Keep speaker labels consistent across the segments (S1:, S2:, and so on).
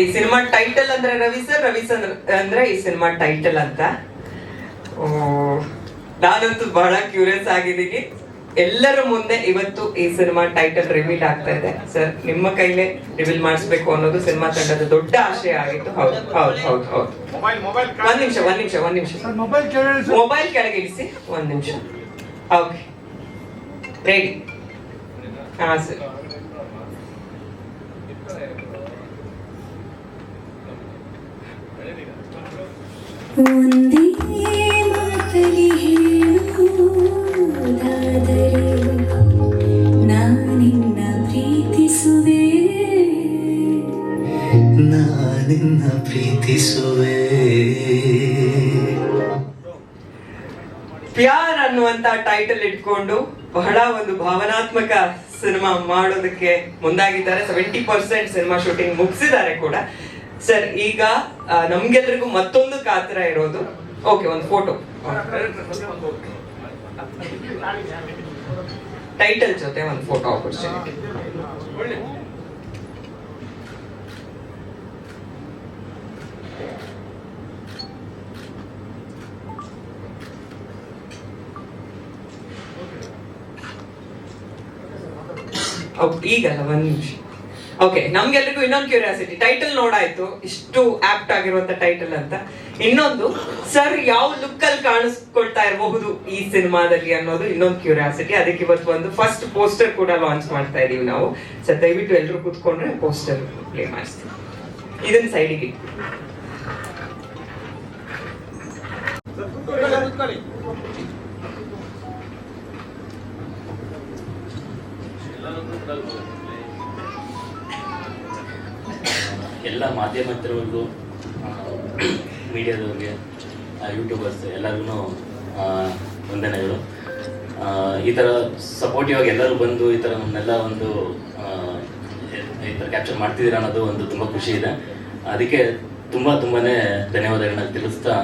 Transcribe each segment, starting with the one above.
S1: ಈ cinema title ಅಂದ್ರೆ Ravi sir Ravi sir ಅಂದ್ರೆ ಈ ಸಿನಿಮಾ ಟೈಟಲ್ ಅಂತ. ನಾನಂತೂ ಬಹಳ ಕ್ಯೂರಿಯಸ್ ಆಗಿದ್ದೀನಿ. ಎಲ್ಲರ ಮುಂದೆ ಇವತ್ತು ಈ ಸಿನಿಮಾ ಟೈಟಲ್ ರಿವೀಲ್ ಆಗ್ತಾ ಇದೆ. ಸರ್ ನಿಮ್ಮ ಕೈಲೇ ರಿವೀಲ್ ಮಾಡಿಸ್ಬೇಕು ಅನ್ನೋದು ಸಿನಿಮಾ ತಂಡದ ದೊಡ್ಡ ಆಶಯ ಆಗಿತ್ತು. ಹೌದು ಹೌದು ಹೌದು ಹೌದು. ಒಂದ್ ನಿಮಿಷ ಒಂದ್ ನಿಮಿಷ ಒಂದ್ ನಿಮಿಷ.
S2: ಮೊಬೈಲ್
S1: ಕೆಳಗೆ ಇಳಿಸಿ. ಒಂದ್ ನಿಮಿಷ. ಓಕೆ ರೆಡಿ ಹಾ ಸರ್.
S3: ಒಂದೇ ಮಾತಲಿ ಹೇಳುವುದಾದರೆ ನಾನಿನ್ನ ಪ್ರೀತಿಸುವೆ.
S4: ನಾನಿನ್ನ ಪ್ರೀತಿಸುವೆ.
S1: ಪ್ಯಾರ್ ಅನ್ನುವಂತ ಟೈಟಲ್ ಇಟ್ಕೊಂಡು ಬಹಳ ಒಂದು ಭಾವನಾತ್ಮಕ ಸಿನಿಮಾ ಮಾಡೋದಕ್ಕೆ ಮುಂದಾಗಿದ್ದಾರೆ. ಸೆವೆಂಟಿ ಪರ್ಸೆಂಟ್ ಸಿನಿಮಾ ಶೂಟಿಂಗ್ ಮುಗಿಸಿದ್ದಾರೆ ಕೂಡ. ಸರ್, ಈಗ ನಮ್ಗೆಲ್ರಿಗೂ ಮತ್ತೊಂದು ಕಾತರ ಇರೋದು. ಓಕೆ ಒಂದು ಫೋಟೋ ಟೈಟಲ್ ಜೊತೆ ಒಂದು ಫೋಟೋ ಆಪರ್ಚುನಿಟಿ ಈಗಲ್ಲ ಒಂದು ನಿಮಿಷ. ಓಕೆ ನಮ್ಗೆಲ್ರಿಗೂ ಇನ್ನೊಂದು ಕ್ಯೂರಿಯಾಸಿಟಿ ಟೈಟಲ್ ನೋಡಾಯ್ತು, ಇಷ್ಟು ಆಪ್ಟ್ ಆಗಿರುವಂತ ಟೈಟಲ್ ಅಂತ. ಇನ್ನೊಂದು ಸರ್ ಯಾವ ಲುಕ್ ಅಲ್ಲಿ ಕಾಣಿಸ್ಕೊಳ್ತಾ ಇರಬಹುದು ಈ ಸಿನಿಮಾದಲ್ಲಿ ಅನ್ನೋದು ಇನ್ನೊಂದು ಕ್ಯೂರಿಯಾಸಿಟಿ ಅದಕ್ಕೆ ಇವತ್ತು ಒಂದು ಫಸ್ಟ್ ಪೋಸ್ಟರ್ ಕೂಡ ಲಾಂಚ್ ಮಾಡ್ತಾ ಇದೀವಿ ನಾವು. ಸರ್ ದಯವಿಟ್ಟು ಎಲ್ಲರೂ ಕೂತ್ಕೊಂಡ್ರೆ ಪೋಸ್ಟರ್ ಪ್ಲೇ ಮಾಡಿಸ್ತೀವಿ ಇದನ್ನ ಸೈಡಿಗೆ
S5: ಎಲ್ಲ ಮಾಧ್ಯಮದವ್ರಿಗೂ, ಮೀಡಿಯಾದವ್ರಿಗೆ ಯೂಟ್ಯೂಬರ್ಸ್ ಎಲ್ಲರಿಗೂ ವಂದನೆಗಳು. ಈ ಥರ ಸಪೋರ್ಟಿವ್ ಆಗಿ ಎಲ್ಲರೂ ಬಂದು ಈ ಥರ ನನ್ನೆಲ್ಲ ಒಂದು ಈ ಥರ ಕ್ಯಾಪ್ಚರ್ ಮಾಡ್ತಿದ್ದೀರ ಅನ್ನೋದು ಒಂದು ತುಂಬ ಖುಷಿ ಇದೆ. ಅದಕ್ಕೆ ತುಂಬ ತುಂಬಾ ಧನ್ಯವಾದಗಳನ್ನ ತಿಳಿಸ್ತಾ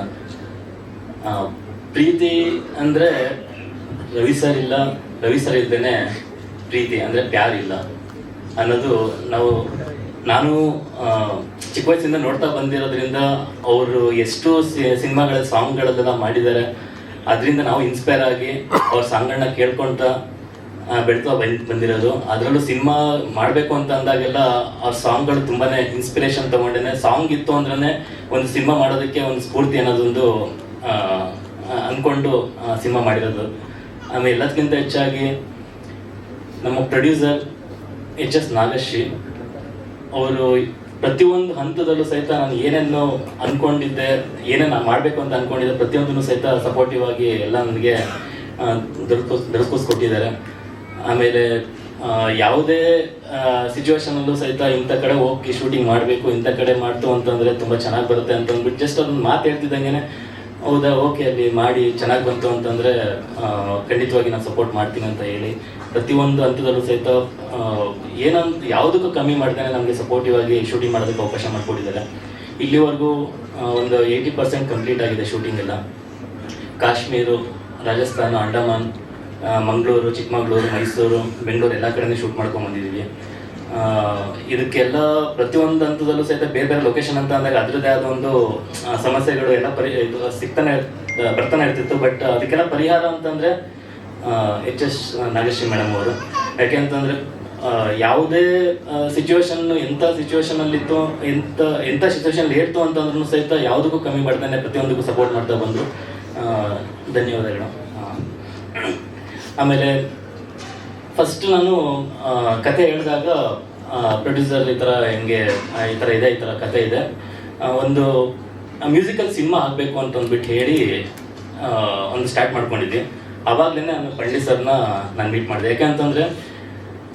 S5: ಪ್ರೀತಿ ಅಂದರೆ ರವಿ ಸರ್ ಇಲ್ಲ, ರವಿ ಸರ್ ಇಲ್ದೇನೆ ಪ್ರೀತಿ ಅಂದರೆ ಪ್ಯಾರ್ ಇಲ್ಲ ಅನ್ನೋದು ನಾವು ನಾನು ಚಿಕ್ಕ ವಯಸ್ಸಿಂದ ನೋಡ್ತಾ ಬಂದಿರೋದ್ರಿಂದ ಅವರು ಎಷ್ಟು ಸಿನಿಮಾಗಳ ಸಾಂಗ್ಗಳಲ್ಲೆಲ್ಲ ಮಾಡಿದ್ದಾರೆ. ಅದರಿಂದ ನಾವು ಇನ್ಸ್ಪೈರ್ ಆಗಿ ಅವ್ರ ಸಾಂಗ್ಗಳನ್ನ ಕೇಳ್ಕೊಳ್ತಾ ಬೆಳ್ತಾ ಬಂದ್, ಬಂದಿರೋದು. ಅದರಲ್ಲೂ ಸಿನಿಮಾ ಮಾಡಬೇಕು ಅಂತ ಅಂದಾಗೆಲ್ಲ ಆ ಸಾಂಗ್ಗಳು ತುಂಬಾ ಇನ್ಸ್ಪಿರೇಷನ್ ತಗೊಂಡೇನೆ. ಸಾಂಗ್ ಇತ್ತು ಅಂದ್ರೆ ಒಂದು ಸಿನಿಮಾ ಮಾಡೋದಕ್ಕೆ ಒಂದು ಸ್ಫೂರ್ತಿ ಅನ್ನೋದೊಂದು ಅಂದ್ಕೊಂಡು ಸಿನಿಮಾ ಮಾಡಿರೋದು. ಆಮೇಲೆ ಎಲ್ಲದಕ್ಕಿಂತ ಹೆಚ್ಚಾಗಿ ನಮ್ಮ ಪ್ರೊಡ್ಯೂಸರ್ ಎಚ್ ಎಸ್ ನಾಗಶ್ರೀ. ಅವರು ಪ್ರತಿಯೊಂದು ಹಂತದಲ್ಲೂ ಸಹಿತ ನಾನು ಏನೇನು ಅನ್ಕೊಂಡಿದ್ದೆ, ಏನೇನು ಮಾಡಬೇಕು ಅಂತ ಅನ್ಕೊಂಡಿದ್ದೆ, ಪ್ರತಿಯೊಂದನ್ನು ಸಹಿತ ಸಪೋರ್ಟಿವ್ ಆಗಿ ಎಲ್ಲ ನನಗೆ ದೊರಕಿಸ್ ದೊರಕಿಸ್ಕೊಟ್ಟಿದ್ದಾರೆ. ಆಮೇಲೆ ಯಾವುದೇ ಸಿಚುವೇಶನಲ್ಲೂ ಸಹಿತ ಇಂಥ ಕಡೆ ಹೋಗಿ ಶೂಟಿಂಗ್ ಮಾಡಬೇಕು, ಇಂಥ ಕಡೆ ಮಾಡ್ತು ಅಂತಂದರೆ ತುಂಬ ಚೆನ್ನಾಗಿ ಬರುತ್ತೆ ಅಂತ ಅಂದ್ಬಿಟ್ಟು ಜಸ್ಟ್ ಅದನ್ನ ಮಾತು ಹೇಳ್ತಿದ್ದಂಗೆ ಹೌದಾ ಓಕೆ ಅಲ್ಲಿ ಮಾಡಿ, ಚೆನ್ನಾಗಿ ಬಂತು ಅಂತಂದರೆ ಖಂಡಿತವಾಗಿ ನಾನು ಸಪೋರ್ಟ್ ಮಾಡ್ತೀನಿ ಅಂತ ಹೇಳಿ ಪ್ರತಿಯೊಂದು ಹಂತದಲ್ಲೂ ಸಹಿತ ಏನಂತ ಯಾವುದಕ್ಕೂ ಕಮ್ಮಿ ಮಾಡ್ತಾನೆ ನಮಗೆ ಸಪೋರ್ಟಿವ್ ಆಗಿ ಶೂಟಿಂಗ್ ಮಾಡೋದಕ್ಕೆ ಅವಕಾಶ ಮಾಡಿಕೊಟ್ಟಿದ್ದಾರೆ. ಇಲ್ಲಿವರೆಗೂ ಒಂದು ಏಯ್ಟಿ ಪರ್ಸೆಂಟ್ ಕಂಪ್ಲೀಟ್ ಆಗಿದೆ ಶೂಟಿಂಗ್ ಎಲ್ಲ. ಕಾಶ್ಮೀರು, ರಾಜಸ್ಥಾನ, ಅಂಡಮಾನ್ ಮಂಗಳೂರು, ಚಿಕ್ಕಮಗಳೂರು, ಮೈಸೂರು, ಬೆಂಗಳೂರು ಎಲ್ಲ ಕಡೆನೇ ಶೂಟ್ ಮಾಡ್ಕೊಂಡು ಬಂದಿದ್ದೀವಿ. ಇದಕ್ಕೆಲ್ಲ ಪ್ರತಿಯೊಂದು ಹಂತದಲ್ಲೂ ಸಹಿತ ಬೇರೆ ಬೇರೆ ಲೊಕೇಶನ್ ಅಂತ ಅಂದಾಗ ಅದರದ್ದೇ ಆದ ಒಂದು ಸಮಸ್ಯೆಗಳು ಎಲ್ಲ ಪರಿ, ಇದು, ಸಿಗ್ತಾನೆ ಬರ್ತಾನೆ ಇರ್ತಿತ್ತು. ಬಟ್ ಅದಕ್ಕೆಲ್ಲ ಪರಿಹಾರ ಅಂತಂದ್ರೆ ಎಚ್ ಎಸ್ ನಾಗಶ್ರೀ ಮೇಡಮ್ ಅವರು. ಯಾಕೆಂತಂದ್ರೆ ಯಾವುದೇ ಸಿಚುವೇಶನ್ ಎಂಥ ಸಿಚುವೇಶನ್ ಅಲ್ಲಿತ್ತು ಎಂಥ ಎಂಥ ಸಿಚುವೇಶನ್ ಇರ್ತು ಅಂತಂದ್ರೂ ಸಹಿತ ಯಾವುದಕ್ಕೂ ಕಮ್ಮಿ ಮಾಡ್ತಾನೆ, ಪ್ರತಿಯೊಂದಕ್ಕೂ ಸಪೋರ್ಟ್ ಮಾಡ್ತಾ ಬಂದರು. ಧನ್ಯವಾದಗಳು. ಆಮೇಲೆ ಫಸ್ಟ್ ನಾನು ಕತೆ ಹೇಳಿದಾಗ ಪ್ರೊಡ್ಯೂಸರ್ ಈ ಥರ ಹೆಂಗೆ ಈ ಥರ ಇದೆ, ಈ ಥರ ಕತೆ ಇದೆ. ಒಂದು ಮ್ಯೂಸಿಕಲ್ ಸಿನಿಮಾ ಆಗಬೇಕು ಅಂತ ಅಂದ್ಬಿಟ್ಟು ಹೇಳಿ ಒಂದು ಸ್ಟಾರ್ಟ್ ಮಾಡ್ಕೊಂಡಿದ್ವಿ ಅವಾಗಲೇ ನಾನು ಪಂಡಿತ್ ಸರ್ನ ನಾನು ಮೀಟ್ ಮಾಡಿದೆ. ಯಾಕೆ ಅಂತಂದರೆ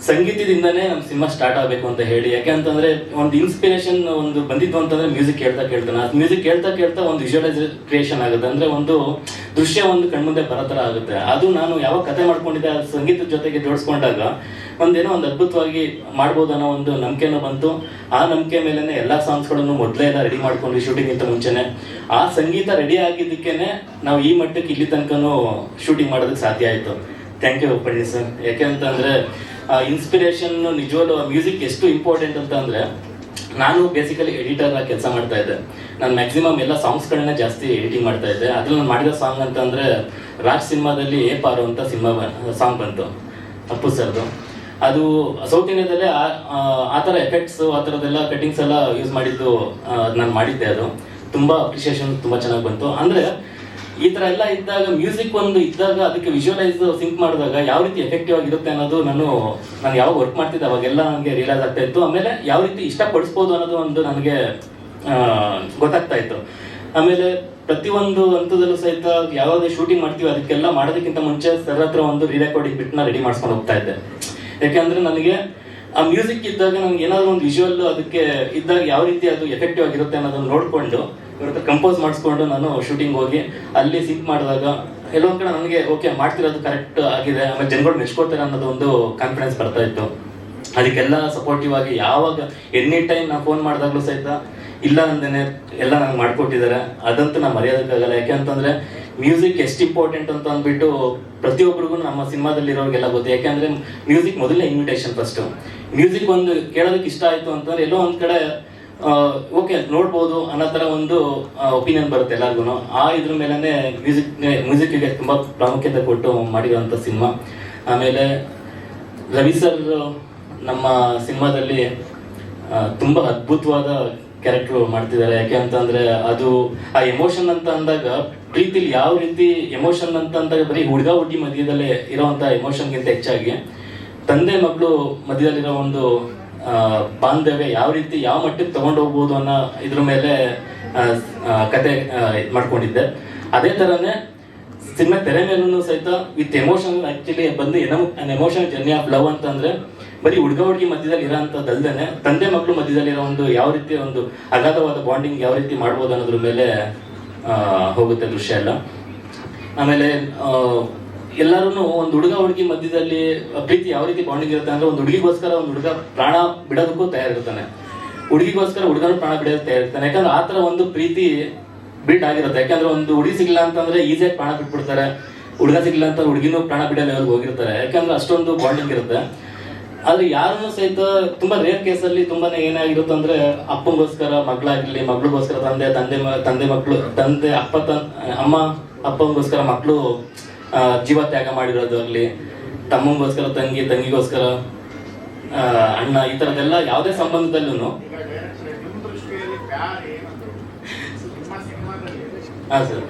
S5: ಸಂಗೀತದಿಂದನೇ ನಮ್ಮ ಸಿನಿಮಾ ಸ್ಟಾರ್ಟ್ ಆಗಬೇಕು ಅಂತ ಹೇಳಿ. ಯಾಕೆ ಅಂತಂದ್ರೆ ಒಂದು ಇನ್ಸ್ಪಿರೇಷನ್ ಒಂದು ಬಂದಿದ್ದು ಅಂತಂದ್ರೆ ಮ್ಯೂಸಿಕ್ ಕೇಳ್ತಾ ಕೇಳ್ತಾನೆ ಮ್ಯೂಸಿಕ್ ಕೇಳ್ತಾ ಕೇಳ್ತಾ ಒಂದು ವಿಜುವಲೈಸ್ ಕ್ರಿಯೇಷನ್ ಆಗುತ್ತೆ. ಅಂದ್ರೆ ಒಂದು ದೃಶ್ಯ ಒಂದು ಕಣ್ಮುಂದೆ ಬರೋ ಥರ ಆಗುತ್ತೆ. ಅದು ನಾನು ಯಾವ ಕತೆ ಮಾಡ್ಕೊಂಡಿದ್ದೆ ಆ ಸಂಗೀತದ ಜೊತೆಗೆ ಜೋಡಿಸ್ಕೊಂಡಾಗ ಒಂದೇನೋ ಒಂದು ಅದ್ಭುತವಾಗಿ ಮಾಡ್ಬೋದು ಅನ್ನೋ ಒಂದು ನಂಬಿಕೆನೂ ಬಂತು. ಆ ನಂಬಿಕೆ ಮೇಲೆನೆ ಎಲ್ಲ ಸಾಂಗ್ಸ್ಗಳನ್ನು ಮೊದಲೇ ಎಲ್ಲ ರೆಡಿ ಮಾಡ್ಕೊಂಡ್ವಿ ಶೂಟಿಂಗಿಂತ ಮುಂಚೆನೆ. ಆ ಸಂಗೀತ ರೆಡಿ ಆಗಿದ್ದಕ್ಕೇನೆ ನಾವು ಈ ಮಟ್ಟಕ್ಕೆ ಇಲ್ಲಿ ತನಕನೂ ಶೂಟಿಂಗ್ ಮಾಡೋದಕ್ಕೆ ಸಾಧ್ಯ ಆಯಿತು. ಥ್ಯಾಂಕ್ ಯು ಪಂಡಿತ್ ಸರ್ ಯಾಕೆ ಅಂತಂದ್ರೆ ಇನ್ಸ್ಪಿರೇಷನ್ ನಿಜವಾಗ್ಲು ಮ್ಯೂಸಿಕ್ ಎಷ್ಟು ಇಂಪಾರ್ಟೆಂಟ್ ಅಂತ ಅಂದ್ರೆ, ನಾನು ಬೇಸಿಕಲಿ ಎಡಿಟರ್ ಆಗಿ ಕೆಲಸ ಮಾಡ್ತಾ ಇದ್ದೆ. ನಾನು ಮ್ಯಾಕ್ಸಿಮಮ್ ಎಲ್ಲ ಸಾಂಗ್ಸ್ಗಳನ್ನ ಜಾಸ್ತಿ ಎಡಿಟಿಂಗ್ ಮಾಡ್ತಾ ಇದ್ದೆ. ಅದ್ರಲ್ಲಿ ನಾನು ಮಾಡಿದ ಸಾಂಗ್ ಅಂತ ಅಂದ್ರೆ ರಾಜ್ ಸಿನಿಮಾದಲ್ಲಿ ಏ ಪಾರು ಅಂತ ಸಿನಿಮಾ ಸಾಂಗ್ ಬಂತು. ಅಪ್ಪು ಸರ್ದು. ಅದು ಸೌತ್ ಇಂಡಿಯಾದಲ್ಲೇ ಆ- ಥರ ಎಫೆಕ್ಟ್ಸ್ ಆ ಥರದ್ದೆಲ್ಲ ಕಟಿಂಗ್ಸ್ ಎಲ್ಲ ಯೂಸ್ ಮಾಡಿದ್ದು ನಾನು ಮಾಡಿದ್ದೆ ಅದು. ತುಂಬ ಅಪ್ರಿಷಿಯೇಷನ್ ತುಂಬ ಚೆನ್ನಾಗಿ ಬಂತು. ಅಂದರೆ ಈ ತರ ಎಲ್ಲ ಇದ್ದಾಗ ಮ್ಯೂಸಿಕ್ ಒಂದು ಇದ್ದಾಗ ಅದಕ್ಕೆ ವಿಜುವಲೈಸ್ ಸಿಂಕ್ ಮಾಡಿದಾಗ ಯಾವ ರೀತಿ ಎಫೆಕ್ಟಿವ್ ಆಗಿರುತ್ತೆ ಅನ್ನೋದು ನಾನು ನಾನು ಯಾವಾಗ ವರ್ಕ್ ಮಾಡ್ತಿದ್ದೆ, ಅವಾಗೆಲ್ಲ ನನಗೆ ರಿಯಲೈಸ್ ಆಗ್ತಾ ಇತ್ತು. ಆಮೇಲೆ ಯಾವ ರೀತಿ ಇಷ್ಟಪಡಿಸ್ಬೋದು ಅನ್ನೋದು ಒಂದು ನನಗೆ ಗೊತ್ತಾಗ್ತಾ ಇತ್ತು. ಆಮೇಲೆ ಪ್ರತಿಯೊಂದು ಹಂತದಲ್ಲೂ ಸಹಿತ ಯಾವುದೇ ಶೂಟಿಂಗ್ ಮಾಡ್ತೀವಿ ಅದಕ್ಕೆಲ್ಲ ಮಾಡೋದಕ್ಕಿಂತ ಮುಂಚೆ ಸರ್ ಹತ್ರ ಒಂದು ರೀ ರೆಕಾರ್ಡಿಂಗ್ ಬಿಟ್ನ ರೆಡಿ ಮಾಡ್ಸ್ಕೊಂಡು ಹೋಗ್ತಾ ಇದ್ದೆ. ಯಾಕೆಂದ್ರೆ ನನಗೆ ಆ ಮ್ಯೂಸಿಕ್ ಇದ್ದಾಗ ನಮ್ಗೆ ಏನಾದ್ರು ಒಂದು ವಿಜುವಲ್ ಅದಕ್ಕೆ ಇದ್ದಾಗ ಯಾವ ರೀತಿ ಅದು ಎಫೆಕ್ಟಿವ್ ಆಗಿರುತ್ತೆ ಅನ್ನೋದನ್ನ ನೋಡ್ಕೊಂಡು ಇವ್ರ ಕಂಪೋಸ್ ಮಾಡಿಸ್ಕೊಂಡು ನಾನು ಶೂಟಿಂಗ್ ಹೋಗಿ ಅಲ್ಲಿ ಸಿಂಕ್ ಮಾಡಿದಾಗ ಎಲ್ಲೊಂದು ಕಡೆ ನನಗೆ ಓಕೆ ಮಾಡ್ತಿರೋದು ಕರೆಕ್ಟ್ ಆಗಿದೆ, ಆಮೇಲೆ ಜನಗಳು ಮೆಚ್ಕೊಳ್ತಾರೆ ಅನ್ನೋದು ಒಂದು ಕಾನ್ಫಿಡೆನ್ಸ್ ಬರ್ತಾ ಇತ್ತು. ಅದಕ್ಕೆಲ್ಲ ಸಪೋರ್ಟಿವ್ ಆಗಿ ಯಾವಾಗ ಎನಿ ಟೈಮ್ ನಾವು ಫೋನ್ ಮಾಡಿದಾಗಲೂ ಸಹಿತ ಇಲ್ಲ ಅಂದೇನೆ ಎಲ್ಲ ನಂಗೆ ಮಾಡ್ಕೊಟ್ಟಿದ್ದಾರೆ. ಅದಂತೂ ನಾನು ಮರೆಯೋದಕ್ಕಾಗಲ್ಲ. ಯಾಕೆಂತಂದ್ರೆ ಮ್ಯೂಸಿಕ್ ಎಷ್ಟು ಇಂಪಾರ್ಟೆಂಟ್ ಅಂತ ಅಂದ್ಬಿಟ್ಟು ಪ್ರತಿಯೊಬ್ಬರಿಗೂ ನಮ್ಮ ಸಿನಿಮಾದಲ್ಲಿರೋರಿಗೆಲ್ಲ ಗೊತ್ತು. ಯಾಕೆಂದ್ರೆ ಮ್ಯೂಸಿಕ್ ಮೊದಲೇ ಇನ್ವಿಟೇಷನ್ ಫಸ್ಟು ಮ್ಯೂಸಿಕ್ ಒಂದು ಕೇಳೋದಕ್ಕೆ ಇಷ್ಟ ಆಯಿತು ಅಂತಂದ್ರೆ, ಎಲ್ಲೋ ಒಂದು ಕಡೆ ಓಕೆ, ನೋಡ್ಬೋದು ಅನ್ನೋ ಥರ ಒಂದು ಒಪಿನಿಯನ್ ಬರುತ್ತೆ ಎಲ್ಲರಿಗೂ ಆ ಇದ್ರ ಮೇಲೇ ಮ್ಯೂಸಿಕ್ ಮ್ಯೂಸಿಕ್ಗೆ ತುಂಬ ಪ್ರಾಮುಖ್ಯತೆ ಕೊಟ್ಟು ಮಾಡಿರೋಂಥ ಸಿನಿಮಾ. ಆಮೇಲೆ ರವಿ ಸರ್ ನಮ್ಮ ಸಿನಿಮಾದಲ್ಲಿ ತುಂಬ ಅದ್ಭುತವಾದ ಕ್ಯಾರೆಕ್ಟರ್ ಮಾಡ್ತಿದ್ದಾರೆ. ಯಾಕೆ ಅಂತಂದರೆ ಅದು, ಆ ಎಮೋಷನ್ ಅಂತ ಅಂದಾಗ ಪ್ರೀತಿಲಿ ಯಾವ ರೀತಿ ಎಮೋಷನ್ ಅಂತ ಅಂದಾಗ ಬರೀ ಹುಡುಗ ಹುಡುಗಿ ಮಧ್ಯದಲ್ಲೇ ಇರೋವಂಥ ಎಮೋಷನ್ಗಿಂತ ಹೆಚ್ಚಾಗಿ, ತಂದೆ ಮಗಳು ಮಧ್ಯದಲ್ಲಿರೋ ಒಂದು ಬಾಂಧವ್ಯ ಯಾವ ರೀತಿ ಯಾವ ಮಟ್ಟಕ್ಕೆ ತಗೊಂಡು ಹೋಗ್ಬೋದು ಅನ್ನೋ ಇದ್ರ ಮೇಲೆ ಕತೆ ಮಾಡ್ಕೊಂಡಿದ್ದೆ. ಅದೇ ತರನೇ ಸಿನಿಮಾ ತೆರೆ ಮೇಲೂ ಸಹಿತ ವಿತ್ ಎಮೋಷನಲ್ ಆ್ಯಕ್ಚುಲಿ ಬಂದು an emotion journey of love ಅಂತಂದರೆ ಬರೀ ಹುಡುಗ ಹುಡುಗಿ ಮಧ್ಯದಲ್ಲಿ ಇರೋಂಥದ್ದಲ್ದೇನೆ ತಂದೆ ಮಕ್ಕಳು ಮಧ್ಯದಲ್ಲಿ ಇರೋ ಒಂದು ಯಾವ ರೀತಿ ಒಂದು ಅಗಾಧವಾದ ಬಾಂಡಿಂಗ್ ಯಾವ ರೀತಿ ಮಾಡ್ಬೋದು ಅನ್ನೋದ್ರ ಮೇಲೆ ಹೋಗುತ್ತೆ ದೃಶ್ಯ ಎಲ್ಲ. ಆಮೇಲೆ ಎಲ್ಲರೂ ಒಂದು ಹುಡುಗ ಹುಡುಗಿ ಮಧ್ಯದಲ್ಲಿ ಪ್ರೀತಿ ಯಾವ ರೀತಿ ಬಾಂಡಿಂಗ್ ಇರುತ್ತೆ ಅಂದ್ರೆ ಒಂದು ಹುಡುಗಿಗೋಸ್ಕರ ಒಂದು ಹುಡುಗ ಪ್ರಾಣ ಬಿಡೋದಕ್ಕೂ ತಯಾರಿರ್ತಾನೆ. ಹುಡುಗಿಗೋಸ್ಕರ ಹುಡುಗನ ಪ್ರಾಣ ಬಿಡೋದಕ್ಕೆ ತಯಾರಿರ್ತಾನೆ. ಯಾಕಂದ್ರೆ ಆ ತರ ಒಂದು ಪ್ರೀತಿ ಬಿಲ್ಡ್ ಆಗಿರುತ್ತೆ. ಯಾಕಂದ್ರೆ ಒಂದು ಹುಡುಗಿ ಸಿಗ್ಲಿಲ್ಲ ಅಂತಂದ್ರೆ ಈಸಿಯಾಗಿ ಪ್ರಾಣ ಬಿಟ್ಬಿಡ್ತಾರೆ. ಹುಡುಗ ಸಿಗ್ಲಿಲ್ಲ ಅಂತ ಹುಡುಗಿನೂ ಪ್ರಾಣ ಬಿಡೋ ಲೆವೆಲ್ಗೆ ಹೋಗಿರ್ತಾರೆ. ಯಾಕಂದ್ರೆ ಅಷ್ಟೊಂದು ಬಾಂಡಿಂಗ್ ಇರುತ್ತೆ. ಆದ್ರೆ ಯಾರನ್ನು ಸಹಿತ ತುಂಬಾ ರೇರ್ ಕೇಸಲ್ಲಿ ತುಂಬಾನೇ ಏನಾಗಿರುತ್ತೆ ಅಂದ್ರೆ ಅಪ್ಪಂಗೋಸ್ಕರ ಮಗಳಾಗಿರ್ಲಿ ಮಗಳಿಗೋಸ್ಕರ ತಂದೆ ತಂದೆ ತಂದೆ ಮಕ್ಕಳು ತಂದೆ ಅಪ್ಪ, ತನ್, ಅಮ್ಮ, ಅಪ್ಪಂಗೋಸ್ಕರ ಮಕ್ಕಳು ಜೀವ ತ್ಯಾಗ ಮಾಡಿರೋದು ಅಲ್ಲಿ ತಮ್ಮಗೋಸ್ಕರ, ತಂಗಿ, ತಂಗಿಗೋಸ್ಕರ ಅಣ್ಣ, ಈ ತರದೆಲ್ಲ ಯಾವುದೇ ಸಂಬಂಧದಲ್ಲೂ ಹಾ, ಸರ್.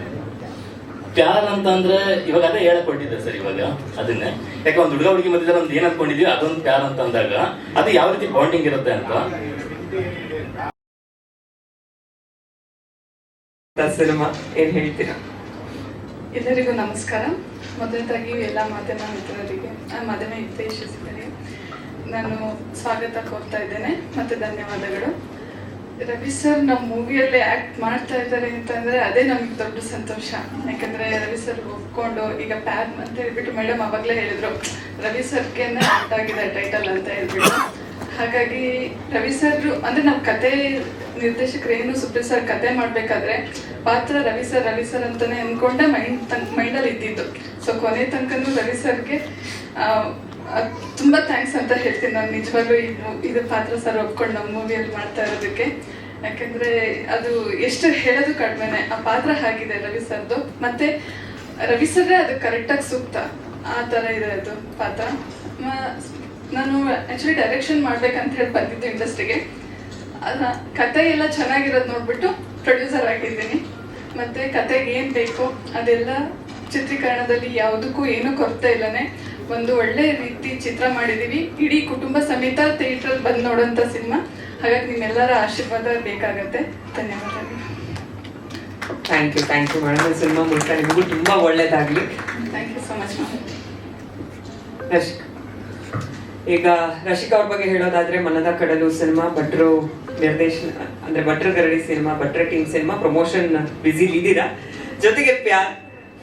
S5: ಪ್ಯಾರ್ ಅಂತ ಅಂದ್ರೆ ಇವಾಗ ಅದೇ ಹೇಳಕ್ ಕೊಟ್ಟಿದ್ದೆ ಸರ್ ಇವಾಗ ಅದನ್ನೇ. ಯಾಕೆ ಒಂದು ಹುಡುಗ ಹುಡುಗಿ ಮಧ್ಯದಲ್ಲಿ ಒಂದು ಏನ್ ಅನ್ಕೊಂಡಿದ್ವಿ ಅದೊಂದು ಪ್ಯಾರ್ ಅಂತ ಅಂದಾಗ ಅದು ಯಾವ ರೀತಿ ಬಾಂಡಿಂಗ್ ಇರುತ್ತೆ ಅಂತ.
S1: ಸಿನಿಮಾ ಏನ್ ಹೇಳ್ತೀರಾ?
S6: ಎಲ್ಲರಿಗೂ ನಮಸ್ಕಾರ. ಮೊದಲನೇದಾಗಿ ಎಲ್ಲ ಮಾಧ್ಯಮ ಮಿತ್ರರಿಗೆ ಮಾಧ್ಯಮ ಉದ್ದೇಶಿಸಿದರೆ ನಾನು ಸ್ವಾಗತ ಕೋರ್ತಾ ಇದ್ದೇನೆ. ಮತ್ತು ಧನ್ಯವಾದಗಳು. ರವಿ ಸರ್ ನಮ್ಮ ಮೂವಿಯಲ್ಲಿ ಆ್ಯಕ್ಟ್ ಮಾಡ್ತಾ ಇದ್ದಾರೆ ಅಂತಂದರೆ ಅದೇ ನಮಗೆ ದೊಡ್ಡ ಸಂತೋಷ. ಯಾಕಂದರೆ ರವಿ ಸರ್ ಒಪ್ಕೊಂಡು ಈಗ ಪ್ಯಾನ್ ಅಂತ ಹೇಳ್ಬಿಟ್ಟು ಮೇಡಮ್ ಅವಾಗಲೇ ಹೇಳಿದರು, ರವಿ ಸರ್ಗೆ ಆ್ಯಕ್ಟ್ ಆಗಿದೆ ಟೈಟಲ್ ಅಂತ ಹೇಳ್ಬಿಟ್ಟು. ಹಾಗಾಗಿ ರವಿ ಸರ್ ಅಂದರೆ ನಮ್ಮ ಕತೆ ನಿರ್ದೇಶಕರು ಏನು ಸುಪ್ರೀತ್ ಸರ್ ಕತೆ ಮಾಡ್ಬೇಕಾದ್ರೆ ಪಾತ್ರ ರವಿ ಸರ್ ರವಿ ಸರ್ ಅಂತಾನೆ ಅನ್ಕೊಂಡೆ ಮೈಂಡ್ ತನ್ ಮೈಂಡಲ್ಲಿ ಇದ್ದಿದ್ದು. ಸೊ ಕೊನೆ ತನಕನೂ ರವಿ ಸರ್ಗೆ ತುಂಬಾ ಥ್ಯಾಂಕ್ಸ್ ಅಂತ ಹೇಳ್ತೀನಿ ನಾನು ನಿಜವಾಗ್ಲೂ ಇದು ಪಾತ್ರ ಸರ್ ಒಪ್ಕೊಂಡು ನಮ್ಮ ಮೂವಿಯಲ್ಲಿ ಮಾಡ್ತಾ ಇರೋದಕ್ಕೆ. ಯಾಕಂದ್ರೆ ಅದು ಎಷ್ಟು ಹೇಳೋದು ಕಡಿಮೆನೆ. ಆ ಪಾತ್ರ ಹಾಗಿದೆ ರವಿ ಸರ್ದು. ಮತ್ತೆ ರವಿ ಸರ್ರೇ ಅದು ಕರೆಕ್ಟಾಗಿ ಸೂಕ್ತ. ಆ ಥರ ಇದೆ ಅದು ಪಾತ್ರ. ನಾನು ಆ್ಯಕ್ಚುಲಿ ಡೈರೆಕ್ಷನ್ ಮಾಡ್ಬೇಕಂತ ಹೇಳಿ ಬಂದಿದ್ದು ಇಂಡಸ್ಟ್ರಿಗೆ ಕತೆ ಎಲ್ಲ ಚೆನ್ನಾಗಿರೋದು ನೋಡ್ಬಿಟ್ಟು ಪ್ರೊಡ್ಯೂಸರ್ ಆಗಿದ್ದೀನಿ. ಮತ್ತೆ ಕತೆಗೆ ಏನು ಬೇಕು ಅದೆಲ್ಲ ಚಿತ್ರೀಕರಣದಲ್ಲಿ ಯಾವುದಕ್ಕೂ ಏನೂ ಕೊರತೆ ಇಲ್ಲನೆ. ಒಂದು ಒಳ್ಳೆ ರೀತಿ ಚಿತ್ರ ಮಾಡಿದೀವಿ. ಇಡೀ ಕುಟುಂಬ ಸಮೇತ ಥಿಯೇಟ್ರಲ್ಲಿ ಬಂದು ನೋಡೋಂಥ ಸಿನಿಮಾ ಹಾಗಾಗಿ ನಿಮ್ಮೆಲ್ಲರ ಆಶೀರ್ವಾದ ಬೇಕಾಗತ್ತೆ. ಧನ್ಯವಾದಗಳು.
S1: Thank you thank you madam cinema ಮೂಲಕ ನಿಮಗೂ ತುಂಬಾ ಒಳ್ಳೇದಾಗಲಿ.
S6: Thank you so much ma'am
S1: Rashik ಈಗ ರಶಿಕಾ ಅವ್ರ ಬಗ್ಗೆ ಹೇಳೋದಾದ್ರೆ ಮನದ ಕಡಲು ಸಿನಿಮಾ ಭಟ್ರು ನಿರ್ದೇಶನ, ಅಂದ್ರೆ ಭಟ್ರ ಗರಡಿ ಸಿನಿಮಾ, ಭಟ್ರ ಟೀಮ್ ಸಿನಿಮಾ ಪ್ರಮೋಷನ್ ಬಿಸಿ ಇದ್ದೀರಾ? ಜೊತೆಗೆ Pyaar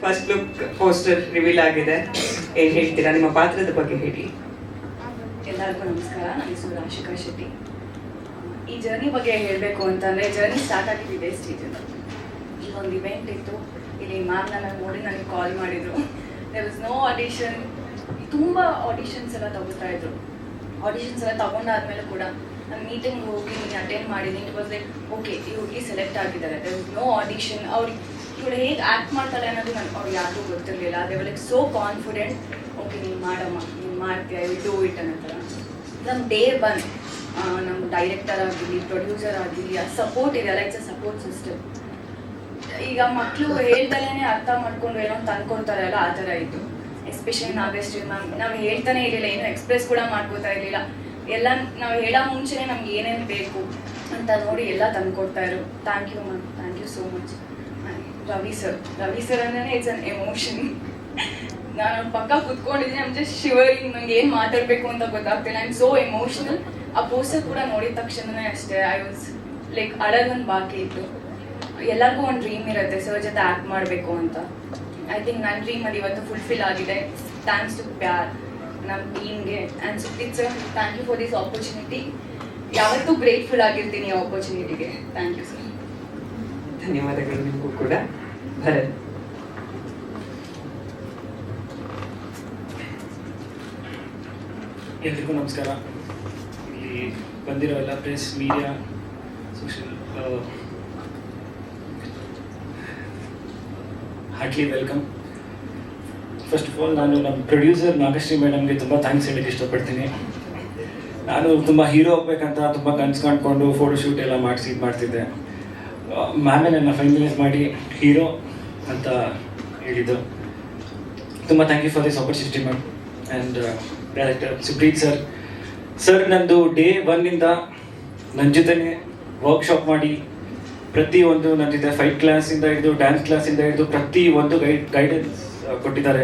S1: first look poster reveal ಆಗಿದೆ. ಏನ್ ಹೇಳ್ತೀರಾ? ನಿಮ್ಮ ಪಾತ್ರದ ಬಗ್ಗೆ ಹೇಳಿ.
S2: ಎಲ್ಲರಿಗೂ ನಮಸ್ಕಾರ. ನನ್ನ ಹೆಸರು ರಾಶಿಕಾ ಶೆಟ್ಟಿ. ಈ ಜರ್ನಿ ಬಗ್ಗೆ ಹೇಳಬೇಕು ಅಂತಂದರೆ ಜರ್ನಿ ಸ್ಟಾರ್ಟ್ ಆಗಿದ್ದು ಇದೇ ಸ್ಟೇಜಿಂದ ಈಗ ಒಂದು ಇವೆಂಟ್ ಇತ್ತು. ಇಲ್ಲಿ ಮ್ಯಾಮ್ ನನ್ನ ನೋಡಿ ನನಗೆ ಕಾಲ್ ಮಾಡಿದರು. ದೇರ್ ವಾಸ್ ನೋ ಆಡಿಷನ್ ತುಂಬ ಆಡಿಷನ್ಸ್ ಎಲ್ಲ ತಗೋತಾ ಇದ್ರು. ಆಡಿಷನ್ಸ್ ಎಲ್ಲ ತಗೊಂಡಾದ್ಮೇಲೆ ಕೂಡ ನಾನು ಮೀಟಿಂಗ್ ಹೋಗಿ ಅಟೆಂಡ್ ಮಾಡಿದ್ದೀನಿ. ಇಟ್ ವಾಸ್ ಲೈಕ್ ಓಕೆ ಈ ಹುಡುಗಿ ಸೆಲೆಕ್ಟ್ ಆಗಿದ್ದಾರೆ ದೇರ್ ನೋ ಆಡಿಷನ್ ಅವ್ರು ಇವಳು ಹೇಗೆ ಆ್ಯಕ್ಟ್ ಮಾಡ್ತಾಳೆ ಅನ್ನೋದು ನನಗೆ ಅವ್ರು ಯಾರಿಗೂ ಗೊತ್ತಿರಲಿಲ್ಲ. ಅದೇ ಲೈಕ್ ಸೋ ಕಾನ್ಫಿಡೆಂಟ್ ಓಕೆ ನೀನು ಮಾಡಮ್ಮ, ನೀನು ಮಾಡ್ತೀಯ ಯು ಡೂ ಇಟ್ ಅನ್ನೋ ಥರ ನಮ್ಮ ಡೇ ಬಂದ್ ನಮ್ಮ ಡೈರೆಕ್ಟರ್ ಆಗಿರಲಿ ಪ್ರೊಡ್ಯೂಸರ್ ಆಗಿರಲಿ, ಆ ಸಪೋರ್ಟ್ ಇದೆ ಲೈಕ್ ಸಪೋರ್ಟ್ ಸಿಸ್ಟಮ್ ಈಗ ಮಕ್ಕಳು ಹೇಳ್ದಲೇ ಅರ್ಥ ಮಾಡ್ಕೊಂಡು ಏನೋ ತಂದ್ಕೊಡ್ತಾರಲ್ಲ ಆ ಥರ ಇತ್ತು. ಎಸ್ಪೆಷಲಿ ನಾಗಶ್ರೀ ಮ್ಯಾಮ್, ನಾವು ಹೇಳ್ತಾನೆ ಇರಲಿಲ್ಲ, ಏನು ಎಕ್ಸ್ಪ್ರೆಸ್ ಕೂಡ ಮಾಡ್ಕೋತಾ ಇರಲಿಲ್ಲ. ಎಲ್ಲ ನಾವು ಹೇಳೋ ಮುಂಚೆನೇ ನಮ್ಗೆ ಏನೇನು ಬೇಕು ಅಂತ ನೋಡಿ ಎಲ್ಲ ತಂದ್ಕೊಡ್ತಾ ಇರು. Thank you ma'am thank you so much Ravi sir Ravi sir ಅಂದ್ರೆ ಇಟ್ಸ್ ಅನ್ ಎಮೋಷನ್ ನಾನು ಪಕ್ಕ ಕುತ್ಕೊಂಡಿದ್ದೀನಿ ನಮ್ಮ ಜಸ್ಟ್ ಶಿವರಿಂಗ್ ನಂಗೆ ಏನು ಮಾತಾಡಬೇಕು ಅಂತ ಗೊತ್ತಾಗ್ತಿಲ್ಲ. ಐ ಆಮ್ ಸೋ ಎಮೋಷನಲ್ ಆ ಪೋಸ್ಟರ್ ಕೂಡ ನೋಡಿದ ತಕ್ಷಣನೇ ಅಷ್ಟೇ ಐ ವಾಸ್ ಲೈಕ್ ಅಳೋದೊಂದು ಬಾಕಿ ಇತ್ತು. ಎಲ್ಲರಿಗೂ ಒಂದು ಡ್ರೀಮ್ ಇರುತ್ತೆ ಸರ್ ಜೊತೆ ಆ್ಯಕ್ಟ್ ಮಾಡಬೇಕು ಅಂತ. ಐ ಥಿಂಕ್ ನನ್ನ ಡ್ರೀಮ್ ಅದು ಇವತ್ತು ಫುಲ್ಫಿಲ್ ಆಗಿದೆ. ಥ್ಯಾಂಕ್ಸ್ ಟು ಪ್ಯಾರ್. ನಮ್ಮ ಟೀಮ್ಗೆ and Supreeth sir thank you for this opportunity ಯಾವತ್ತೂ ಗ್ರೇಟ್ಫುಲ್ ಆಗಿರ್ತೀನಿ ಆಪರ್ಚುನಿಟಿಗೆ ಥ್ಯಾಂಕ್ ಯು ಸರ್
S1: ಧನ್ಯವಾದಗಳು ನಿಮಗೂ ಕೂಡ. ಭರತ್.
S7: ಎಲ್ರಿಗೂ ನಮಸ್ಕಾರ. ಇಲ್ಲಿ ಬಂದಿರೋ ಎಲ್ಲ press media social heartly welcome first of all ನಾನು ನಮ್ಮ ಪ್ರೊಡ್ಯೂಸರ್ ನಾಗಶ್ರೀ ಮೇಡಮ್ಗೆ ತುಂಬ ಥ್ಯಾಂಕ್ಸ್ ಹೇಳಕ್ಕೆ ಇಷ್ಟಪಡ್ತೀನಿ. ನಾನು ತುಂಬ ಹೀರೋ ಹೋಗ್ಬೇಕಂತ ತುಂಬ ಕನ್ಸು ಕಾಣ್ಕೊಂಡು ಫೋಟೋಶೂಟ್ ಎಲ್ಲ ಮಾಡಿಸಿ ಮಾಡ್ತಿದ್ದೆ. ಮ್ಯಾಮೇ ನನ್ನ ಫೈನಲೈಸ್ ಮಾಡಿ ಹೀರೋ ಅಂತ ಹೇಳಿದ್ದು. ತುಂಬ thank you for this opportunity ma'am and director Supreeth sir sir ನಂದು ಡೇ ಒನ್ನಿಂದ ನನ್ನ ಜೊತೆನೇ ವರ್ಕ್ಶಾಪ್ ಮಾಡಿ ಪ್ರತಿ ಒಂದು ನನ್ನ ಜೊತೆ ಫೈಟ್ ಕ್ಲಾಸಿಂದ ಹಿಡಿದು ಡ್ಯಾನ್ಸ್ ಕ್ಲಾಸಿಂದ ಹಿಡಿದು ಪ್ರತಿ ಒಂದು ಗೈಡ್ ಗೈಡೆನ್ಸ್ ಕೊಟ್ಟಿದ್ದಾರೆ.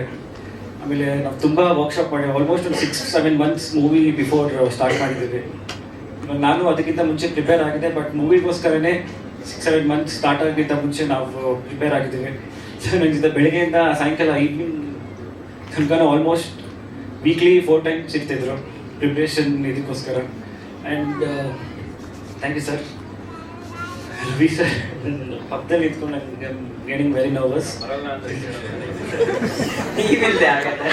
S7: ಆಮೇಲೆ ನಾವು ತುಂಬ ವರ್ಕ್ಶಾಪ್ ಮಾಡಿ ಆಲ್ಮೋಸ್ಟ್ ಒಂದು six seven months movie before start ಮಾಡಿದ್ದೀವಿ. ನಾನು ಅದಕ್ಕಿಂತ ಮುಂಚೆ ಪ್ರಿಪೇರ್ ಆಗಿದೆ ಬಟ್ ಮೂವಿಗೋಸ್ಕರನೇ ಸಿಕ್ಸ್ ಸೆವೆನ್ ಮಂತ್ಸ್ ಸ್ಟಾರ್ಟ್ ಆಗಿಂತ ಮುಂಚೆ ನಾವು ಪ್ರಿಪೇರ್ ಆಗಿದ್ದೀವಿ. ಸೊ ಬೆಳಗ್ಗೆಯಿಂದ ಸಾಯಂಕಾಲ ಈವ್ನಿಂಗ್ ತನಕ ಆಲ್ಮೋಸ್ಟ್ ವೀಕ್ಲಿ ಫೋರ್ ಟೈಮ್ಸ್ ಸಿಗ್ತಿದ್ರು ಪ್ರಿಪ್ರೇಷನ್ ಇದಕ್ಕೋಸ್ಕರ. And thank you sir Ravi sir ಪಕ್ಕದಲ್ಲಿ ಇದ್ಕೊಂಡು ನನಗೆ ಗೆಟಿಂಗ್ ವೆರಿ ನರ್ವಸ್
S1: ನೀವಿಲ್ದೆ ಆಗತ್ತೆ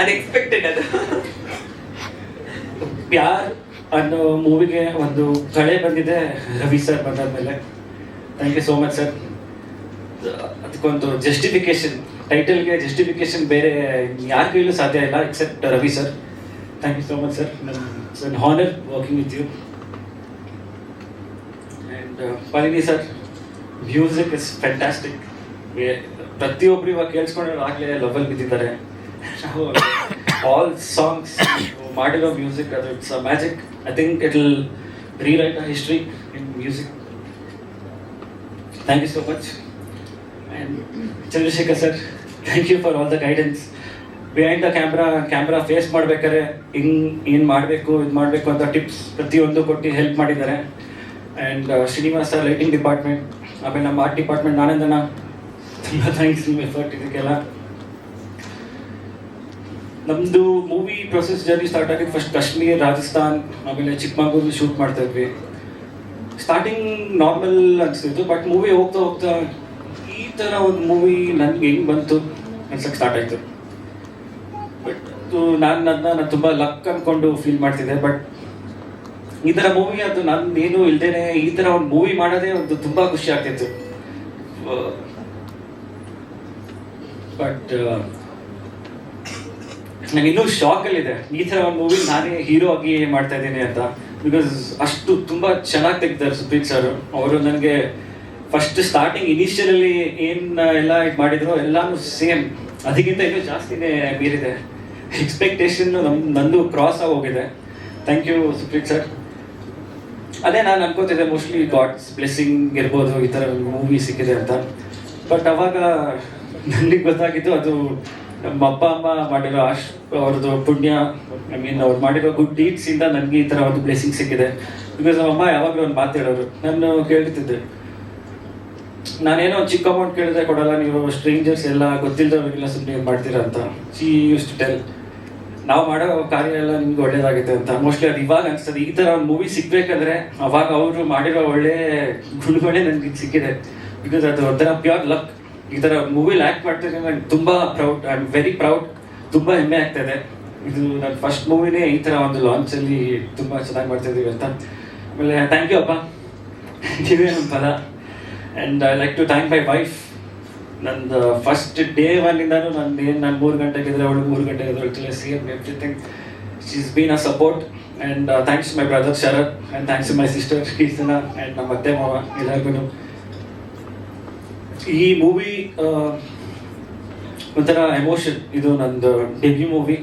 S1: ಅನ್ಎಕ್ಸ್ಪೆಕ್ಟೆಡ್ ಅದು.
S7: ಪ್ಯಾರ್ ಅನ್ನೋ ಮೂವಿಗೆ ಒಂದು ಕಳೆ ಬಂದಿದೆ, ರವಿ ಸರ್ ಬಂದಾದ್ಮೇಲೆ. Thank you so much sir ಅದಕ್ಕೊಂದು ಜಸ್ಟಿಫಿಕೇಶನ್ ಟೈಟಲ್ಗೆ ಜಸ್ಟಿಫಿಕೇಶನ್ ಬೇರೆ ಯಾರ ಕೈಲೂ ಸಾಧ್ಯ ಇಲ್ಲ except Ravi sir thank you so much sir ನನ್ನ honour working with you and Palini sir music is fantastic ಪ್ರತಿಯೊಬ್ಬರು ಇವಾಗ ಕೇಳಿಸ್ಕೊಂಡು ಆಗಲೇ ಲವಲ್ ಬಿದ್ದಿದ್ದಾರೆ. ಆಲ್ ಸಾಂಗ್ಸ್ ಮಾಡಿರೋ ಮ್ಯೂಸಿಕ್ ಅದು it's a magic I think it will rewrite a history in music thank you so much and Chandrashekar sir thank you for all the guidance behind the camera camera face ಮಾಡ್ಬೇಕಾದ್ರೆ ಹಿಂಗ್ ಏನು ಮಾಡಬೇಕು ಇದು ಮಾಡಬೇಕು ಅಂತ tips ಪ್ರತಿಯೊಂದು ಕೊಟ್ಟು help ಮಾಡಿದ್ದಾರೆ. And Srinivasa sir lighting department ಆಮೇಲೆ ನಮ್ಮ ಆರ್ಟ್ ಡಿಪಾರ್ಟ್ಮೆಂಟ್ ಆನಂದನ ತುಂಬ ಥ್ಯಾಂಕ್ಸ್ ನಿಮ್ಮ ಎಫರ್ಟ್ ಇದಕ್ಕೆಲ್ಲ. ನಮ್ಮದು ಮೂವಿ ಪ್ರೊಸೆಸ್ ಜರ್ನಿ ಸ್ಟಾರ್ಟ್ ಆಗಿದ್ದು ಫಸ್ಟ್ ಕಾಶ್ಮೀರ್, ರಾಜಸ್ಥಾನ್, ಆಮೇಲೆ ಚಿಕ್ಕಮಗಳೂರು ಶೂಟ್ ಮಾಡ್ತಾ ಇದ್ವಿ. ಸ್ಟಾರ್ಟಿಂಗ್ ನಾರ್ಮಲ್ ಅನಿಸ್ತಿತ್ತು ಬಟ್ ಮೂವಿ ಹೋಗ್ತಾ ಹೋಗ್ತಾ ಈ ಥರ ಒಂದು ಮೂವಿ ನನಗೆ ಹೆಂಗೆ ಬಂತು ಅನ್ಸಕ್ಕೆ ಸ್ಟಾರ್ಟ್ ಆಯಿತು. ಬಟ್ ನಾನು ಅದನ್ನ ನಾನು ತುಂಬ ಲಕ್ ಅಂದ್ಕೊಂಡು ಫೀಲ್ ಮಾಡ್ತಿದ್ದೆ ಬಟ್ ಈ ಥರ ಮೂವಿ ಅದು ನಾನು ಏನು ಇಲ್ದೇನೆ ಈ ಥರ ಒಂದು ಮೂವಿ ಮಾಡೋದೇ ಒಂದು ತುಂಬ ಖುಷಿ ಆಗ್ತಿತ್ತು. ಬಟ್ ನಂಗೆ ಇನ್ನೂ ಶಾಕಲ್ಲಿದೆ ಈ ಥರ ಒಂದು ಮೂವಿ ನಾನೇ ಹೀರೋ ಆಗಿ ಮಾಡ್ತಾ ಇದ್ದೀನಿ ಅಂತ. ಬಿಕಾಸ್ ಅಷ್ಟು ತುಂಬ ಚೆನ್ನಾಗಿ ತೆಗ್ದಾರೆ ಸುಪ್ರೀತ್ ಸರ್ ಅವರು ನನಗೆ ಫಸ್ಟ್ ಸ್ಟಾರ್ಟಿಂಗ್ ಇನಿಷಿಯಲಲ್ಲಿ ಏನು ಎಲ್ಲ ಇದು ಮಾಡಿದ್ರು ಎಲ್ಲಾನು ಸೇಮ್ ಅದಕ್ಕಿಂತ ಇನ್ನೂ ಜಾಸ್ತಿನೇ ಮೀರಿದೆ. ಎಕ್ಸ್ಪೆಕ್ಟೇಷನ್ ನಮ್, ನಂದು ಕ್ರಾಸ್ ಆಗಿ ಹೋಗಿದೆ. ಥ್ಯಾಂಕ್ ಯು ಸುಪ್ರೀತ್ ಸರ್ ಅದೇ ನಾನು ಅನ್ಕೋತಿದ್ದೆ ಮೋಸ್ಟ್ಲಿ ಗಾಡ್ಸ್ ಬ್ಲೆಸ್ಸಿಂಗ್ ಇರ್ಬೋದು, ಈ ಥರ ಮೂವಿ ಸಿಕ್ಕಿದೆ ಅಂತ. ಬಟ್ ಅವಾಗ ನನಗೆ ಗೊತ್ತಾಗಿದ್ದು ಅದು ನಮ್ಮ ಅಪ್ಪ ಅಮ್ಮ ಮಾಡಿರೋ ಆಶ್ ಅವ್ರದ್ದು ಪುಣ್ಯ ಐ ಮೀನ್ ಅವ್ರು ಮಾಡಿರೋ ಗುಡ್ ಇಂದ ನನಗೆ ಈ ಥರ ಒಂದು ಬ್ಲೆಸಿಂಗ್ ಸಿಕ್ಕಿದೆ. ಬಿಕಾಸ್ ನಮ್ಮ ಅಮ್ಮ ಯಾವಾಗಲೂ ಒಂದು ಮಾತು ಹೇಳೋರು. ನಾನು ಕೇಳ್ತಿದ್ದೆ. ನಾನೇನೋ ಒಂದು ಚಿಕ್ಕ ಅಮೌಂಟ್ ಕೇಳಿದ್ರೆ ಕೊಡಲ್ಲ, ನೀವು ಸ್ಟ್ರೇಂಜರ್ಸ್ ಎಲ್ಲ ಗೊತ್ತಿಲ್ಲದವ್ರಿಗೆಲ್ಲ ಸುಮ್ಮನೆ ಮಾಡ್ತೀರಾ ಅಂತ. ಸಿ ಯೂಸ್ ಟು ಟೆಲ್ ನಾವು ಮಾಡೋ ಕಾರ್ಯ ಎಲ್ಲ ನಿಮ್ಗೆ ಒಳ್ಳೇದಾಗುತ್ತೆ ಅಂತ. ಮೋಸ್ಟ್ಲಿ ಅದು ಇವಾಗ ಅನ್ಸ್ತದೆ. ಈ ಥರ ಒಂದು ಮೂವಿ ಸಿಗ್ಬೇಕಂದ್ರೆ ಅವಾಗ ಅವರು ಮಾಡಿರೋ ಒಳ್ಳೆ ಗುಣಗಳೇ ನನಗೆ ಸಿಕ್ಕಿದೆ. ಬಿಕಾಸ್ ಅದು ಒಂಥರ ಪ್ಯೂರ್ ಲಕ್ ಈ ಥರ ಮೂವಿಲಿ ಆ್ಯಕ್ಟ್ ಮಾಡ್ತಿದ್ರೆ ನಂಗೆ ತುಂಬ proud I am very proud ತುಂಬ ಹೆಮ್ಮೆ ಆಗ್ತದೆ ಇದು. ನನ್ನ ಫಸ್ಟ್ ಮೂವಿನೇ ಈ ಥರ ಒಂದು ಲಾಂಚಲ್ಲಿ ತುಂಬ ಚೆನ್ನಾಗಿ ಮಾಡ್ತಾ ಇದೀವಿ ಅಂತ. ಆಮೇಲೆ ಥ್ಯಾಂಕ್ ಯು ಅಪ್ಪ. ನೀವೇ ನಮ್ಮ ಪದ. And I like to thank my wife ನಂದು ಫಸ್ಟ್ ಡೇ ಒನ್ನಿಂದನೂ ನಾನು ಏನು ನಾನು ಮೂರು ಗಂಟೆಗೆ ಇದ್ರೆ ಅವಳು ಮೂರು ಗಂಟೆಗೆ ಇದ್ರೆ same everything is been a support and thanks my brother Sharath and thanks my sister Keerthana and ನಮ್ಮ ಅತ್ತೆ ಮಾವ ಎಲ್ಲರಿಗೂ ಈ ಮೂವಿ ಒಂಥರ ಎಮೋಷನ್ ಇದು ನಂದು ಡೆಬ್ಯೂ ಮೂವಿ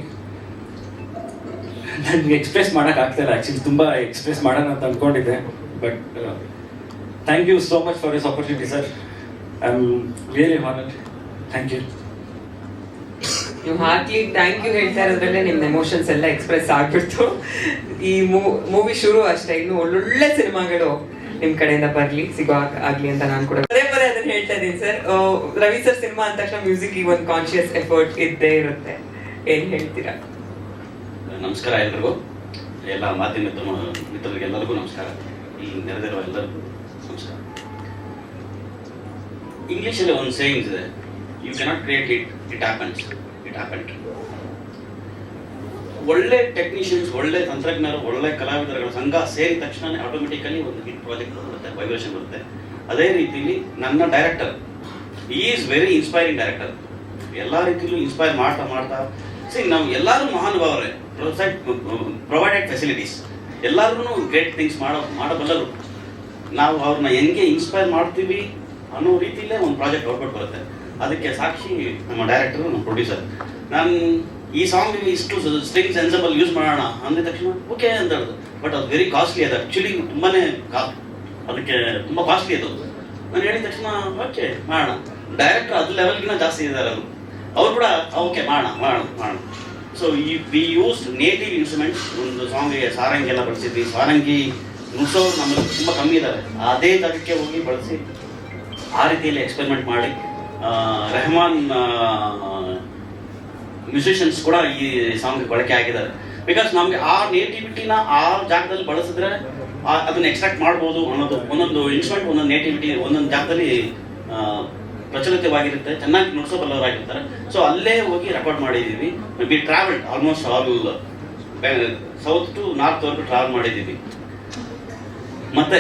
S7: ನನಗೆ ಎಕ್ಸ್ಪ್ರೆಸ್ ಮಾಡೋಕೆ ಆಗ್ತಾಯಿಲ್ಲ ಆ್ಯಕ್ಚುಲಿ ತುಂಬ ಎಕ್ಸ್ಪ್ರೆಸ್ ಮಾಡೋಣ ಅಂತ ಅಂದ್ಕೊಂಡಿದ್ದೆ but thank you so much for this opportunity sir I am really honour thank you
S1: ನೀವು ಹಾಕ್ಲಿ ಥ್ಯಾಂಕ್ ಯು ಹೇಳ್ತಾ ಇರೋದ್ರಲ್ಲೇ ನಿಮ್ಮ ಎಮೋಷನ್ಸ್ ಎಲ್ಲ ಎಕ್ಸ್ಪ್ರೆಸ್ ಆಗ್ಬಿಡ್ತು. ಈ ಮೂವಿ ಶುರು ಅಷ್ಟೇ. ಇನ್ನು ಒಳ್ಳೊಳ್ಳೆ ಸಿನಿಮಾಗಳು ನಿಮ್ಮ ಕಡೆಯಿಂದ ಬರಲಿ ಸಿಗೋ ಆಗಲಿ ಅಂತ ನಾನು ಕೂಡ ಅದನ್ನ ಹೇಳ್ತಾ ಇದ್ದೀನಿ ಸರ್ ರವಿ ಸರ್ ಸಿನಿಮಾ ಅಂದ ತಕ್ಷಣ ಮ್ಯೂಸಿಕ್ ಒಂದು ಕಾನ್ಶಿಯಸ್ ಎಫರ್ಟ್ ಇದ್ದೇ ಇರುತ್ತೆ. ಏನ್ ಹೇಳ್ತೀರಾ?
S8: ನಮಸ್ಕಾರ ಎಲ್ರಿಗೂ. ಎಲ್ಲ ಮಿತ್ರ ಮಿತ್ರರಿಗೆಲ್ಲರಿಗೂ ನಮಸ್ಕಾರ. ಈ ನೆರೆದಿರುವ ಎಲ್ಲರಿಗೂ ನಮಸ್ಕಾರ. ಇಂಗ್ಲೀಷಲ್ಲಿ ಒಂದು ಸೇಯಿಂಗ್ಸ್ ಇದೆ. You cannot create it it happens it happen ಒಳ್ಳೆ ಟೆಕ್ನಿಷಿಯನ್ಸ್ ಒಳ್ಳೆ ತಂತ್ರಜ್ಞರು, ಒಳ್ಳೆ ಕಲಾವಿದರುಗಳ ಸಂಘ ಸೇರಿದ ತಕ್ಷಣ ಆಟೋಮೆಟಿಕಲಿ ಒಂದು ಹಿಟ್ ಪ್ರಾಜೆಕ್ಟ್ ಬರುತ್ತೆ ವೈಬ್ರೇಷನ್ ಬರುತ್ತೆ. ಅದೇ ರೀತಿಲಿ ನನ್ನ director is very inspiring director ಎಲ್ಲ ರೀತಿಲೂ ಇನ್ಸ್ಪೈರ್ ಮಾಡ್ತಾ ಮಾಡ್ತಾ ಸಿ ನಾವು ಎಲ್ಲರೂ ಮಹಾನುಭಾವರೇ ಪ್ರೊವೈಡೆಡ್ ಫೆಸಿಲಿಟೀಸ್ ಎಲ್ಲರೂ ಗ್ರೇಟ್ ಥಿಂಗ್ಸ್ ಮಾಡೋ ಮಾಡಬಲ್ಲರು. ನಾವು ಅವ್ರನ್ನ ಹೆಂಗೆ ಇನ್ಸ್ಪೈರ್ ಮಾಡ್ತೀವಿ ಅನ್ನೋ ರೀತಿಯಲ್ಲೇ ಒಂದು ಪ್ರಾಜೆಕ್ಟ್ ಔಟ್ಪುಟ್ ಬರುತ್ತೆ. ಅದಕ್ಕೆ ಸಾಕ್ಷಿ ನಮ್ಮ ಡೈರೆಕ್ಟರ್ ನಮ್ಮ ಪ್ರೊಡ್ಯೂಸರ್ ನಾನು ಈ ಸಾಂಗ್ ಇಷ್ಟು ಸ್ಟ್ರಿಂಗ್ ಸೆನ್ಸಬಲ್ ಯೂಸ್ ಮಾಡೋಣ ಅಂದ ತಕ್ಷಣ ಓಕೆ ಅಂತ ಹೇಳಿದ್ರು. ಬಟ್ ಅದು ವೆರಿ ಕಾಸ್ಟ್ಲಿ ಅದು ಆ್ಯಕ್ಚುಲಿ ತುಂಬಾ ಅದಕ್ಕೆ ತುಂಬ ಕಾಸ್ಟ್ಲಿ ಅದು. ನಾನು ಹೇಳಿದ ತಕ್ಷಣ ಓಕೆ ಮಾಡೋಣ. ಡೈರೆಕ್ಟರ್ ಅದು ಲೆವೆಲ್ಗಿನ ಜಾಸ್ತಿ ಇದ್ದಾರೆ ಅವರು ಅವ್ರು ಕೂಡ ಓಕೆ ಮಾಡೋಣ ಮಾಡೋಣ ಮಾಡೋಣ. ಸೊ ಈ ವಿ ಯೂಸ್ ನೇಟಿವ್ ಇನ್ಸ್ಟ್ರೂಮೆಂಟ್ಸ್ ಒಂದು ಸಾಂಗಿಗೆ ಸಾರಂಗಿ ಎಲ್ಲ ಬಳಸಿದ್ವಿ. ಸಾರಂಗಿ, ನುಡ್ಸೋರು ನಮ್ಮಲ್ಲಿ ತುಂಬ ಕಮ್ಮಿ ಇದ್ದಾರೆ ಅದೇ ತರಕ್ಕೆ ಹೋಗಿ ಬಳಸಿ, ಆ ರೀತಿಯಲ್ಲಿ ಎಕ್ಸ್ಪೆರಿಮೆಂಟ್ ಮಾಡಿ. ರೆಹಮಾನ್ ಮ್ಯೂಸಿಷಿಯನ್ಸ್ ಕೂಡ ಈ ಸಾಂಗ್ ಬಳಕೆ ಆಗಿದ್ದಾರೆ. ಬಿಕಾಸ್ ನಮಗೆ ಆ ನೇಟಿವಿಟಿನ ಆ ಜಾಗದಲ್ಲಿ ಬಳಸಿದ್ರೆ ಅದನ್ನ ಎಕ್ಸ್ಟ್ರಾಕ್ಟ್ ಮಾಡ್ಬೋದು ಅನ್ನೋದು, ಒಂದೊಂದು ಇನ್ಸ್ಟ್ರೂಮೆಂಟ್ ಒಂದೊಂದು ನೇಟಿವಿಟಿ ಒಂದೊಂದು ಜಾಗದಲ್ಲಿ ಪ್ರಚಲಿತವಾಗಿರುತ್ತೆ, ಚೆನ್ನಾಗಿ ನುಡಿಸಬಲ್ಲವರಾಗಿರ್ತಾರೆ. ಸೊ ಅಲ್ಲೇ ಹೋಗಿ ರೆಕಾರ್ಡ್ ಮಾಡಿದ್ದೀವಿ. B travel almost all south to north ವರೆಗೂ ಟ್ರಾವೆಲ್ ಮಾಡಿದ್ದೀವಿ. ಮತ್ತೆ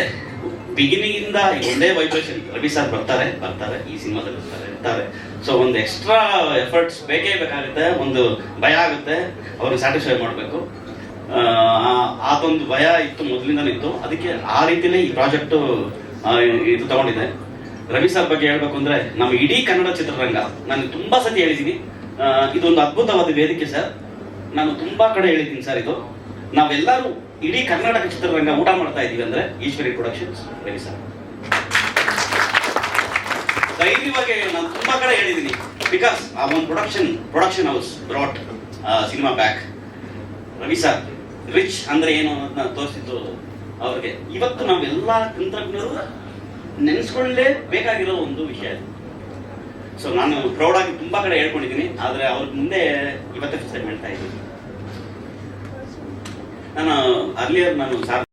S8: ಬಿಗಿನಿಂಗ್ ಇಂದ ಒಂದೇ ವೈಬ್ರೇಷನ್ ರವಿ ಸರ್ ಬರ್ತಾರೆ ಬರ್ತಾರೆ, ಈ ಸಿನಿಮಾದಲ್ಲಿ ಬರ್ತಾರೆ, ಇರ್ತಾರೆ. ಸೊ ಒಂದು ಎಕ್ಸ್ಟ್ರಾ ಎಫರ್ಟ್ಸ್ ಬೇಕೇ ಬೇಕಾಗುತ್ತೆ, ಒಂದು ಭಯ ಆಗುತ್ತೆ, ಅವ್ರಿಗೆ ಸ್ಯಾಟಿಸ್ಫೈ ಮಾಡಬೇಕು. ಅದೊಂದು ಭಯ ಇತ್ತು ಮೊದಲಿಂದನೇ ಇತ್ತು. ಅದಕ್ಕೆ ಆ ರೀತಿಲೇ ಈ ಪ್ರಾಜೆಕ್ಟು ಇದು ತಗೊಂಡಿದೆ. ರವಿ ಸರ್ ಬಗ್ಗೆ ಹೇಳ್ಬೇಕು ಅಂದ್ರೆ ನಮ್ಮ ಇಡೀ ಕನ್ನಡ ಚಿತ್ರರಂಗ ನಾನು ತುಂಬಾ ಸತಿ ಹೇಳಿದ್ದೀನಿ ಆ, ಇದೊಂದು ಅದ್ಭುತವಾದ ವೇದಿಕೆ ಸರ್. ನಾನು ತುಂಬಾ ಕಡೆ ಹೇಳಿದ್ದೀನಿ ಸರ್ ಇದು. ನಾವೆಲ್ಲರೂ ಇಡೀ ಕರ್ನಾಟಕ ಚಿತ್ರರಂಗ ಊಟ ಮಾಡ್ತಾ ಇದೀವಿ ಅಂದ್ರೆ ಈಶ್ವರಿ ಪ್ರೊಡಕ್ಷನ್ಸ್ ರವಿ ಸರ್. ಧೈರ್ಯವಾಗಿ ನಾನು ತುಂಬಾ ಕಡೆ ಹೇಳಿದ್ದೀನಿ ಬಿಕಾಸ್ ಆ ಒಂದು production production house brought cinema back Ravi sir rich ಅಂದ್ರೆ ಏನು ಅನ್ನೋದನ್ನ ತೋರಿಸಿದ್ರು ಅವ್ರಿಗೆ. ಇವತ್ತು ನಾವೆಲ್ಲ ತಂತ್ರಜ್ಞರು ನೆನೆಸ್ಕೊಳ್ಳೇ ಬೇಕಾಗಿರೋ ಒಂದು ವಿಷಯ ಅದು. ಸೊ ನಾನು ಪ್ರೌಡ್ ಆಗಿ ತುಂಬಾ ಕಡೆ ಹೇಳ್ಕೊಂಡಿದ್ದೀನಿ, ಆದ್ರೆ ಅವ್ರ ಮುಂದೆ ಇವತ್ತೇ ಹೇಳ್ತಾ ಇದ್ದೀನಿ. ನಾನು, ಅರ್ಲಿಯರ್ ನಾನು ಸಾರ್